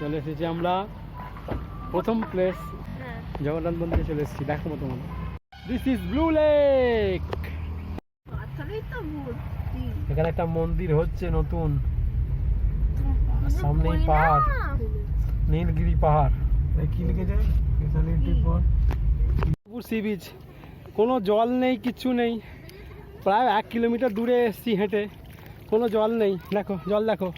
চলে এসেছি আমরা প্রথম প্লেস হ্যাঁ। জগন্নাথ মন্দিরে চলে এসেছি দেখো মতো দিস ইজ ব্লু লেক এখানে একটা মন্দির হচ্ছে নতুন। সামনেই পাহাড়। নীলগিরি পাহাড়। কি সি বিচ কোনো জল নেই কিচ্ছু নেই। প্রায় এক কিলোমিটার দূরে এসছি হেঁটে। কোনো জল নেই। দেখো জল দেখো।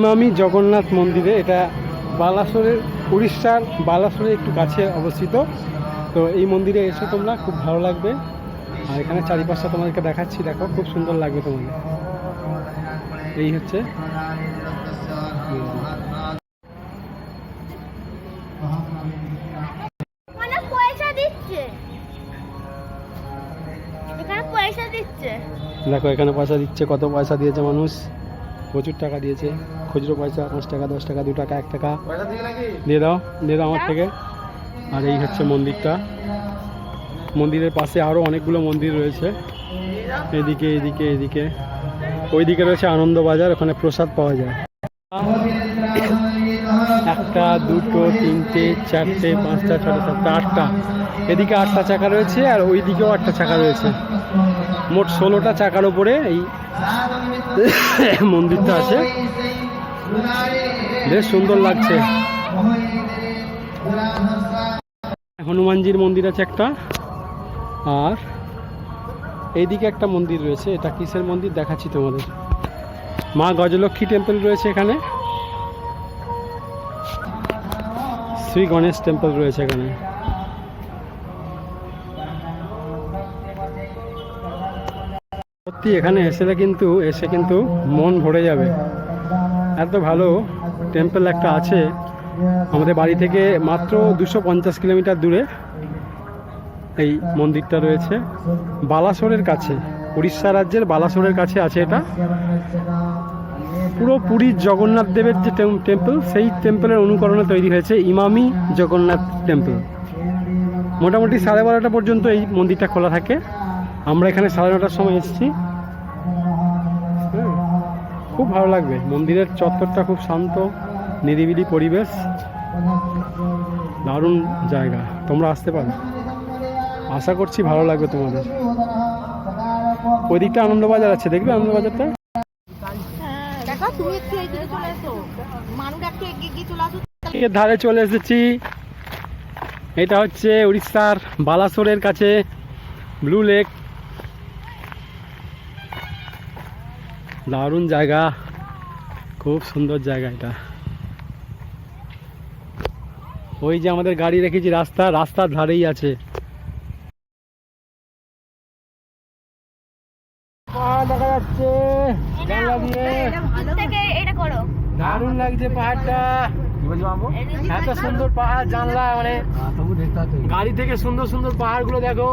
ইমামি জগন্নাথ মন্দিরে এটা বালাসোরের উড়িষ্যার বালাসোরের একটু কাছে অবস্থিত। তো এই মন্দিরে এসে তোমরা খুব ভালো লাগবে। আর এখানে চারিপাশটা তোমাদেরকে দেখাচ্ছি দেখো খুব সুন্দর লাগবে তোমাদের। এই হচ্ছে দেখো এখানে পয়সা দিচ্ছে কত পয়সা দিয়েছে মানুষ। প্রচুর টাকা দিয়েছে। খুচরো পয়সা পাঁচ টাকা দশ টাকা দু টাকা এক টাকা। দিয়ে দাও দিয়ে দাও আমার থেকে। আর এই হচ্ছে মন্দিরটা। মন্দিরের পাশে আরও অনেকগুলো মন্দির রয়েছে। এদিকে এদিকে এদিকে। ওইদিকে রয়েছে আনন্দবাজার ওখানে প্রসাদ পাওয়া যায়। একটা দুটো তিনটে চারটে পাঁচটা ছটা সাতটা আটটা। এদিকে আটটা চাকা রয়েছে আর ওইদিকেও আটটা চাকা রয়েছে। মোট ষোলোটা চাকার ওপরে এই মন্দিরটা আছে। বেশ সুন্দর লাগছে। হনুমানজির মন্দির আছে একটা। আর এইদিকে একটা মন্দির রয়েছে। এটা কিসের মন্দির? দেখাচ্ছি তোমাদের। মা গজলক্ষ্মী টেম্পল রয়েছে এখানে। শ্রী গণেশ টেম্পল রয়েছে এখানে। সত্যি এখানে এসে কিন্তু এসে কিন্তু মন ভরে যাবে। এত ভালো টেম্পল একটা আছে, আমাদের বাড়ি থেকে মাত্র দুশো পঞ্চাশ কিলোমিটার দূরে। এই মন্দিরটা রয়েছে। বালাসোরের কাছে, উড়িষ্যা রাজ্যের বালাসোরের কাছে আছে এটা। পুরো পুরীর জগন্নাথ দেবের যে টেম্পল সেই টেম্পলের অনুকরণে তৈরি হয়েছে ইমামি জগন্নাথ টেম্পল মোটামুটি সাড়ে বারোটা পর্যন্ত এই মন্দিরটা খোলা থাকে। আমরা এখানে সাড়ে নটার সময় এসেছি। খুব ভালো লাগবে। মন্দিরের চত্বরটা খুব শান্ত নিরিবিলি পরিবেশ। দারুণ জায়গা। তোমরা আসতে পারো। আশা করছি ভালো লাগবে তোমাদের। ওই দিকটা আনন্দবাজার আছে। দেখবে আনন্দবাজারটা? আসো। এর ধারে চলে এসেছি। এটা হচ্ছে উড়িষ্যার বালাসোরের কাছে ব্লু লেক। দারুণ জায়গা। খুব সুন্দর জায়গা এটা। ওই যে আমাদের গাড়ি রেখেছি রাস্তা রাস্তার ধারেই আছে। পাহাড় দেখা যাচ্ছে। দারুণ লাগছে পাহাড়টা। এত সুন্দর পাহাড় জানলা মানে গাড়ি থেকে সুন্দর সুন্দর পাহাড়গুলো দেখো।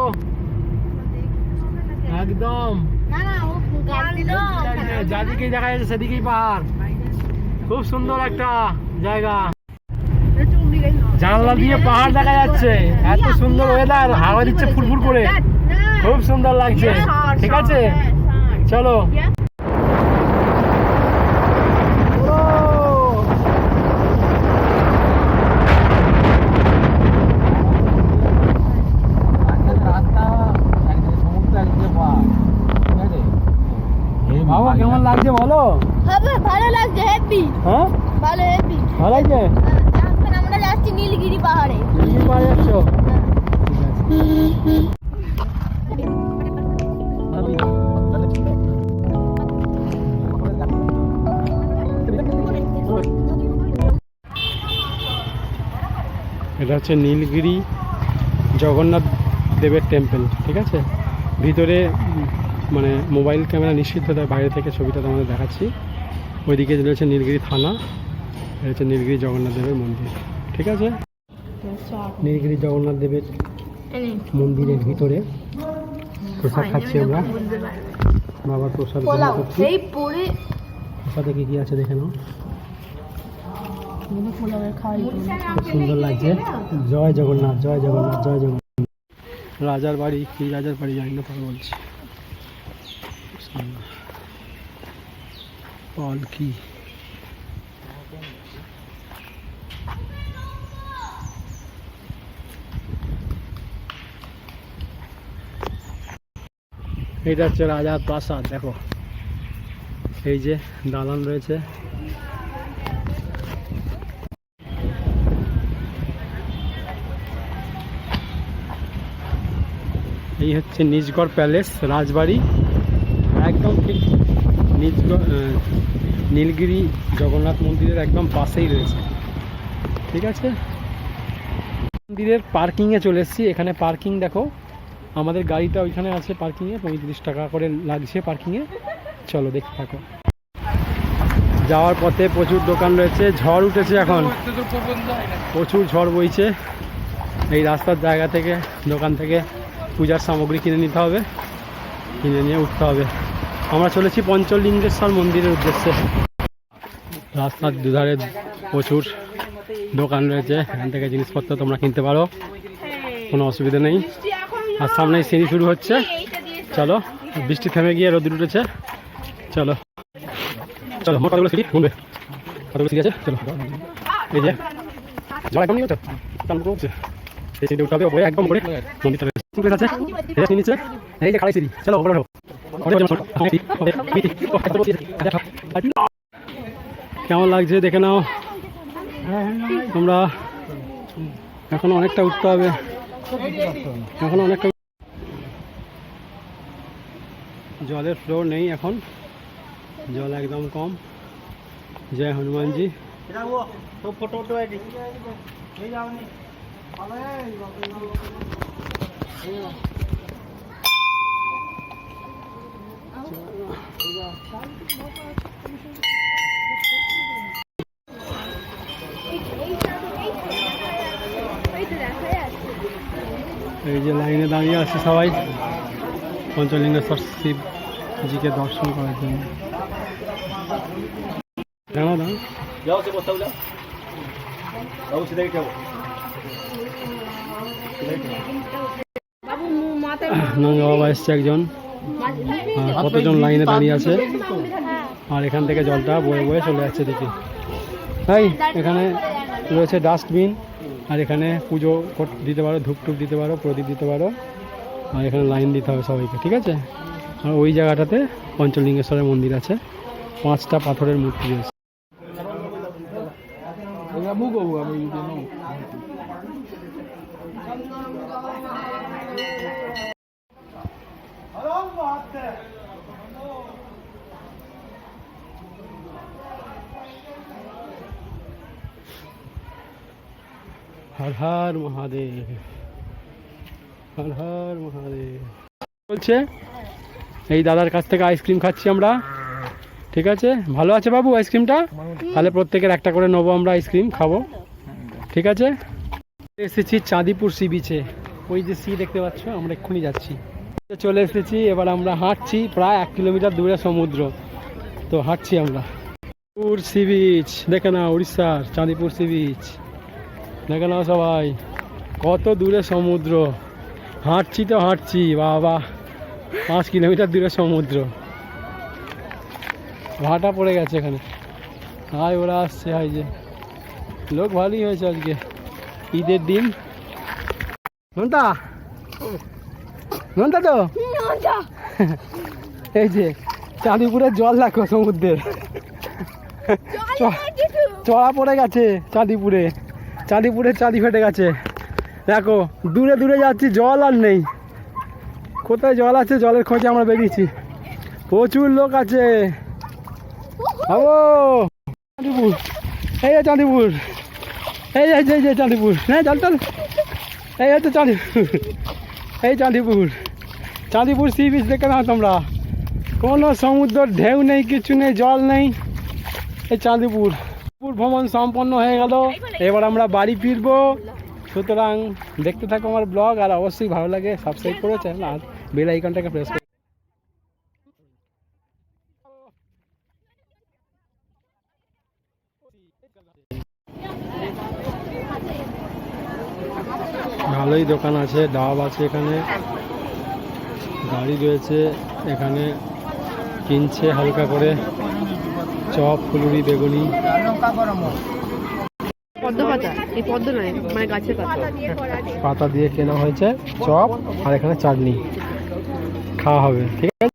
একদম। ও গাড়ি দিল যাদিকেই দেখা যাচ্ছে সেদিকেই পাহাড়। খুব সুন্দর একটা জায়গা। জানলা দিয়ে পাহাড় দেখা যাচ্ছে। এত সুন্দর ওয়েদার হাওয়া দিচ্ছে ফুরফুর করে। খুব সুন্দর লাগছে। ঠিক আছে? চলো। বাবা কেমন লাগছে বলো? হবে ভালো লাগছে হ্যাপি হ্যাঁ? ভালো হ্যাপি ভালো লাগছে? এখন আমরা যাচ্ছি নীলগিরি পাহাড়ে। কি পাওয়া যাচ্ছ? এটা হচ্ছে নীলগিরি জগন্নাথ দেবের টেম্পল ঠিক আছে? ভিতরে মানে মোবাইল ক্যামেরা নিষিদ্ধ তার বাইরে থেকে ছবিটা তোমাদের দেখাচ্ছি। ওইদিকে রয়েছে নীলগিরি থানা রয়েছে নীলগিরি জগন্নাথ দেবের মন্দির ঠিক আছে? নীলগিরি জগন্নাথ দেবের মন্দিরের ভিতরে প্রসাদ খাচ্ছি আমরা। বাবার প্রসাদ গ্রহণ করছি। প্রসাদে কি কি আছে দেখে নাও। খুব সুন্দর লাগছে। জয় জগন্নাথ জয় জগন্নাথ জয় জগন্নাথ। রাজার বাড়ি কি রাজার বাড়ি জানি না বলছি। পাল কি? এটা হচ্ছে রাজার প্রাসাদ, দেখো। এই যে দালান রয়েছে। এই হচ্ছে নিজগড় প্যালেস, রাজবাড়ি। ঠিক নীলগিরি জগন্নাথ মন্দিরের একদম পাশেই রয়েছে। ঠিক আছে? মন্দিরের পার্কিংয়ে চলে এসেছি। এখানে পার্কিং দেখো। আমাদের গাড়িটা ওইখানে আছে পার্কিংয়ে পঁয়ত্রিশ টাকা করে লাগছে পার্কিংয়ে চলো দেখতে থাকো। যাওয়ার পথে প্রচুর দোকান রয়েছে। ঝড় উঠেছে এখন। প্রচুর ঝড় বইছে। এই রাস্তার জায়গা থেকে, দোকান থেকে পূজার সামগ্রী কিনে নিতে হবে। কিনে নিয়ে উঠতে হবে। আমরা চলেছি পঞ্চলিঙ্গেশ্বর মন্দিরের উদ্দেশ্যে। রাস্তার দুধারে প্রচুর দোকান রয়েছে, এখান থেকে জিনিসপত্র তোমরা কিনতে পারো, কোনো অসুবিধা নেই। আর সামনেই সিঁড়ি শুরু হচ্ছে। চলো, বৃষ্টি থেমে গিয়ে রোদ উঠেছে। চলো। চলো মোট কতগুলো সিঁড়ি ঘুরবে। কতগুলো সিঁড়ি আছে? চলো। এই যে, জল একদম নিয়ে চালু করছে এই সিঁড়ি ওপরে একদম উপরে মন্দির আছে এই যে সিঁড়ি চলো, ওপরে কেমন লাগছে দেখে নাও। তোমরা এখনও অনেকটা উঠতে হবে। এখনও অনেকটা জলের ফ্লো নেই এখন। জল একদম কম। জয় হনুমানজি। এই যে লাইনে দাঁড়িয়ে আছে সবাই। পঞ্চলিঙ্গেশ্বর শিবজিকে দর্শন করার জন্য। দাঁড়াও যাও সে বস্তা যাও বাবু সেটাই খাব। নঙ্গা বাবা এসছে একজন। কতজন লাইনে দাঁড়িয়ে আছে? আর এখান থেকে জলটা বয়ে বয়ে চলে যাচ্ছে দেখি। তাই এখানে রয়েছে ডাস্টবিন, আর এখানে পুজো দিতে পারো ধূপ টুপ দিতে পারো, প্রদীপ দিতে পারো, আর এখানে লাইন দিতে হবে সবাইকে, ঠিক আছে? আর ওই জায়গাটাতে পঞ্চলিঙ্গেশ্বরের মন্দির আছে, পাঁচটা পাথরের মূর্তি রয়েছে। হর হর মহাদেব, হর হর মহাদেব। বলছে, এই দাদার কাছ থেকে আইসক্রিম খাচ্ছি আমরা। ঠিক আছে? ভালো আছে বাবু আইসক্রিমটা তাহলে প্রত্যেকের একটা করে নেব আমরা আইসক্রিম খাব। ঠিক আছে? এসেছি চাঁদিপুর সি বিচে ওই যে সি দেখতে পাচ্ছ, আমরা এক্ষুনি যাচ্ছি। চলে এসেছি, এবার আমরা হাঁটছি প্রায় এক কিলোমিটার দূরে সমুদ্র। তো হাঁটছি আমরা। পুর সি বিচ দেখে না উড়িষ্যার চাঁদিপুর সি বিচ দেখে নাও সবাই কত দূরে সমুদ্র। হাঁটছি তো হাঁটছি বাবা। পাঁচ কিলোমিটার দূরে সমুদ্র। ভাটা পড়ে গেছে এখানে। হাই ওরা আসছে হাই যে। লোক ভালোই হয়েছে আজকে। ঈদের দিন। নন্তা? নন্তা তো? এই যে চাঁদিপুরের জল দেখো সমুদ্রের। চ- চড়া পড়ে গেছে চাঁদিপুরে। চাঁদিপুরে চাঁদি ফেটে গেছে। দেখো, দূরে দূরে যাচ্ছি, জল আর নেই। কোথায় জল আছে? জলের খোঁজে আমরা বেরিয়েছি। প্রচুর লোক আছে। ও চাঁদিপুর। এই যে চাঁদিপুর। এই যে যে চাঁদিপুর। হ্যাঁ চল চল এই হচ্ছে চাঁদিপুর। এই চাঁদিপুর। চাঁদিপুর সি বিচ দেখে নাও তোমরা। কোনো সমুদ্র ঢেউ নেই, কিছু নেই, জল নেই। এই চাঁদিপুর। চাঁদিপুর ভ্রমণ সম্পন্ন হয়ে গেল। এবার আমরা বাড়ি ফিরবো। সুতরাং দেখতে থাকো আমার ব্লগ, আর অবশ্যই ভালো লাগে সাবস্ক্রাইব করে চ্যানেল আর বেল আইকনটাকে প্রেস করে। ভালোই দোকান আছে, ডাব আছে এখানে। গাড়ি রয়েছে, এখানে কিনছে হালকা করে। চপ ফুলুরি বেগুনি। পদ্ম পাতা এই পদ্ম নয় মানে গাছের পাতা। পাতা দিয়ে কেনা হয়েছে চপ আর এখানে চাটনি। খাওয়া হবে ঠিক আছে?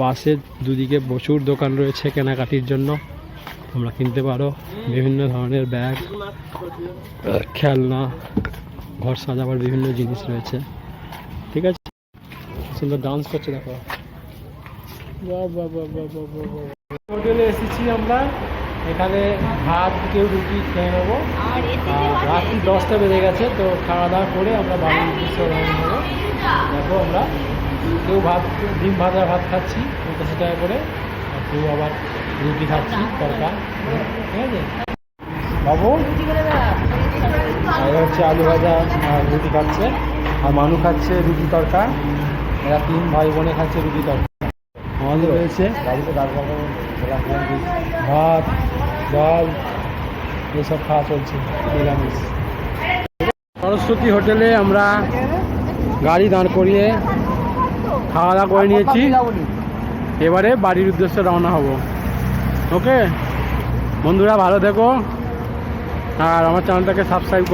পাশে দুদিকে প্রচুর দোকান রয়েছে কেনাকাটির জন্য। তোমরা কিনতে পারো বিভিন্ন ধরনের ব্যাগ খেলনা ঘর সাজাবার বিভিন্ন জিনিস রয়েছে। ঠিক আছে? সুন্দর ডান্স করছে দেখো। বাহ, বাহ, বাহ, বাহ। হোটেলে এসেছি আমরা। এখানে ভাত কেউ রুটি খেয়ে নেব। আর রাত্রি দশটা বেজে গেছে তো খাওয়া দাওয়া করে আমরা বাড়ির উদ্দেশ্যে রওনা হব দেখো আমরা কেউ ভাত ডিম ভাজা ভাত খাচ্ছি পঞ্চাশ টাকা করে আর কেউ আবার রুটি খাচ্ছি তরকা। ঠিক আছে? বাবু? আর হচ্ছে আলু ভাজা আর রুটি খাচ্ছে। আর মানু খাচ্ছে রুটি তরকা। এরা তিন ভাই বোনে খাচ্ছে রুটি তরকা। আমাদের রয়েছে ভাত ডাল এসব খাওয়া চলছে নিরামিষ। সরস্বতী হোটেলে আমরা গাড়ি দাঁড় করিয়ে খাওয়া দাওয়া করে নিয়েছি। এবারে বাড়ির উদ্দেশ্যে রওনা হব। ওকে? বন্ধুরা ভালো থেকো। আর আমার চ্যানেলটাকে সাবস্ক্রাইব